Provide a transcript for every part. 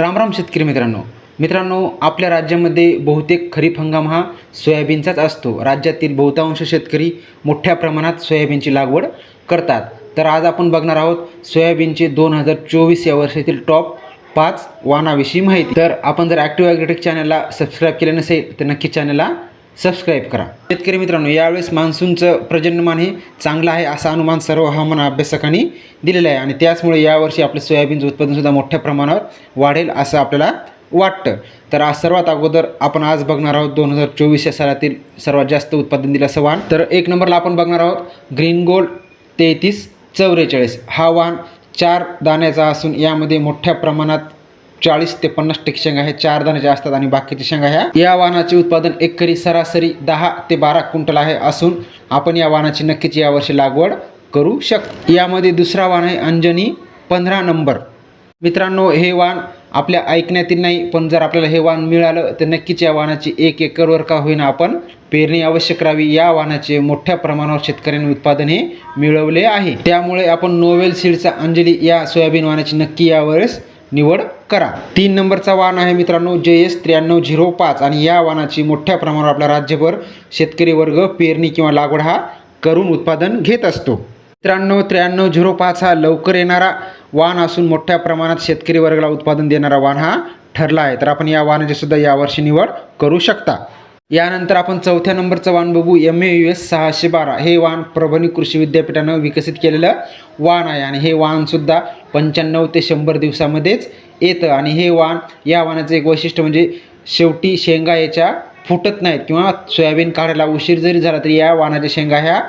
रामराम शेतकरी मित्रांनो. मित्रांनो आपल्या राज्यामध्ये बहुतेक खरीप हंगाम हा सोयाबीनचाच असतो. राज्यातील बहुतांश शेतकरी मोठ्या प्रमाणात सोयाबीनची लागवड करतात. तर आज आपण बघणार आहोत सोयाबीनचे दोन हजार चोवीस या वर्षातील टॉप पाच वाणाविषयी माहिती. तर आपण जर ॲक्टिव्ह ॲग्रेटेक चॅनलला सबस्क्राईब केलं नसेल तर नक्की चॅनलला सबस्क्राईब करा. शेतकरी मित्रांनो यावेळेस मान्सूनचं प्रजन्यमान हे चांगलं आहे असा अनुमान सर्व हवामान अभ्यासकांनी दिलेलं आहे. आणि त्याचमुळे यावर्षी आपलं सोयाबीनचं उत्पादनसुद्धा मोठ्या प्रमाणावर वाढेल असं आपल्याला वाटतं. तर आज सर्वात अगोदर आपण आज बघणार आहोत दोन हजार चोवीस या सालातील सर्वात जास्त उत्पादन दिलं असं तर एक नंबरला आपण बघणार आहोत ग्रीन गोल्ड तेहतीस चौवेचाळीस हा वाहन चार दाण्याचा असून यामध्ये मोठ्या प्रमाणात चाळीस ते पन्नास टक्के शेंगा ह्या चार दाण्याच्या असतात आणि बाकीच्या शेंगा ह्या या वाहनाचे उत्पादन एकरी सरासरी दहा ते बारा क्विंटल आहे असून आपण या वाहनाची नक्कीच यावर्षी लागवड करू शकतो. यामध्ये दुसरा वाण आहे अंजनी पंधरा नंबर. मित्रांनो हे वाण आपल्या ऐकण्यातील नाही पण जर आपल्याला हे वाण मिळालं तर नक्कीच या वाहनाची एक एकरवर का होईना आपण पेरणी अवश्य करावी. या वाहनाचे मोठ्या प्रमाणावर शेतकऱ्यांनी उत्पादन हे मिळवले आहे. त्यामुळे आपण नोवेल सीडचा अंजली या सोयाबीन वाहनाची नक्की यावेळेस निवड करा. तीन नंबरचा वाण आहे मित्रांनो जे एस त्र्याण्णव झिरो पाच. आणि या वाहनाची मोठ्या प्रमाणावर आपला राज्यभर शेतकरी वर्ग पेरणी किंवा लागवड हा करून उत्पादन घेत असतो. त्र्याण्णव त्र्याण्णव झिरो पाच हा लवकर येणारा वाण असून मोठ्या प्रमाणात शेतकरी वर्गाला उत्पादन देणारा वाण हा ठरला आहे. तर आपण या वाणाची सुद्धा यावर्षी निवड करू शकता. यानंतर आपण चौथ्या नंबरचं वाण बघू. एम ए यू एस सहाशे बारा. हे वाण परभणी कृषी विद्यापीठानं विकसित केलेलं वाण आहे. आणि हे वाहनसुद्धा पंच्याण्णव ते शंभर दिवसामध्येच येतं. आणि हे वाण या वाणाचं एक वैशिष्ट्य म्हणजे शेवटी शेंगा याच्या फुटत नाहीत किंवा सोयाबीन काढायला उशीर जरी झाला तरी या वाणाच्या शेंगा ह्या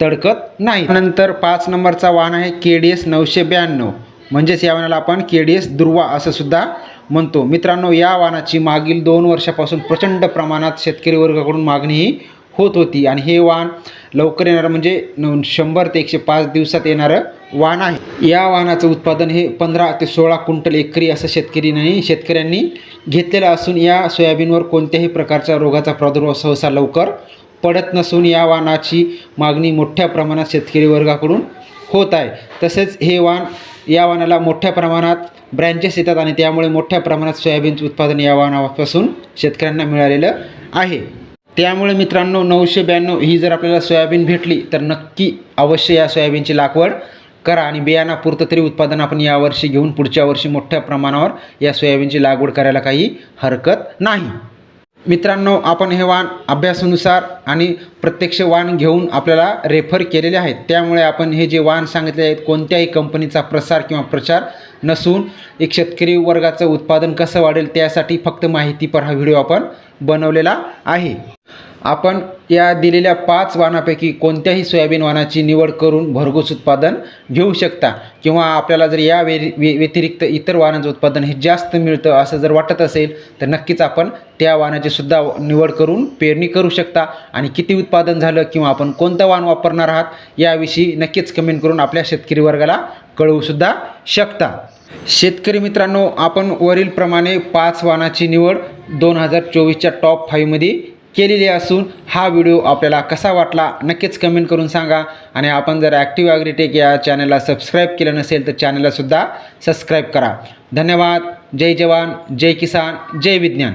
तडकत नाही नंतर पाच नंबरचा वाण आहे के डी एस नऊशे ब्याण्णव. म्हणजेच या वाणाला आपण के डी एस दुर्वा असं सुद्धा म्हणतो. मित्रांनो या वाणाची मागील दोन वर्षापासून प्रचंड प्रमाणात शेतकरी वर्गाकडून मागणी ही होत होती. आणि हे वाण लवकर येणारं म्हणजे न शंभर ते एकशे पाच दिवसात येणारं वाण आहे. या वाहनाचं उत्पादन हे पंधरा ते सोळा क्विंटल एकरी असं शेतकरी शेतकऱ्यांनी घेतलेलं असून या सोयाबीनवर कोणत्याही प्रकारच्या रोगाचा प्रादुर्भाव सहसा लवकर पडत नसून या वाहनाची मागणी मोठ्या प्रमाणात शेतकरी वर्गाकडून होत आहे. तसेच हे वाण या वाहनाला मोठ्या प्रमाणात ब्रँचेस येतात आणि त्यामुळे मोठ्या प्रमाणात सोयाबीनचं उत्पादन या वाहनापासून शेतकऱ्यांना मिळालेलं आहे. त्यामुळे मित्रांनो नऊशे ब्याण्णव ही जर आपल्याला सोयाबीन भेटली तर नक्की अवश्य या सोयाबीनची लागवड करा आणि बियाणापुरतं तरी उत्पादन आपण यावर्षी घेऊन पुढच्या वर्षी मोठ्या प्रमाणावर या सोयाबीनची लागवड करायला काही हरकत नाही. मित्रांनो आपण हे वाण अभ्यासानुसार आणि प्रत्यक्ष वाण घेऊन आपल्याला रेफर केलेले आहेत. त्यामुळे आपण हे जे वाण सांगितले आहेत कोणत्याही कंपनीचा प्रसार किंवा प्रचार नसून एक शेतकरी वर्गाचं उत्पादन कसं वाढेल त्यासाठी फक्त माहितीपर हा व्हिडिओ आपण बनवलेला आहे. आपण या दिलेल्या पाच वाणापैकी कोणत्याही सोयाबीन वाणाची निवड करून भरघोस उत्पादन घेऊ शकता. किंवा आपल्याला जर या वे वे- व्यतिरिक्त इतर वाणाचं उत्पादन हे जास्त मिळतं असं जर वाटत असेल तर नक्कीच आपण त्या वाणाची सुद्धा निवड करून पेरणी करू शकता. आणि किती उत्पादन झालं किंवा आपण कोणतं वाण वापरणार आहात याविषयी नक्कीच कमेंट करून आपल्या शेतकरी वर्गाला कळवूसुद्धा शकता. शेतकरी मित्रांनो आपण वरीलप्रमाणे पाच वाणाची निवड दोन हजार चोवीसच्या टॉप फाईव्हमध्ये केलेली असून हा व्हिडिओ आपल्याला कसा वाटला नक्कीच कमेंट करून सांगा. आणि आपण जर ॲक्टिव्ह ॲग्रीटेक या चॅनलला सबस्क्राईब केलं नसेल तर चॅनललासुद्धा सबस्क्राईब करा. धन्यवाद. जय जवान. जय किसान. जय विज्ञान.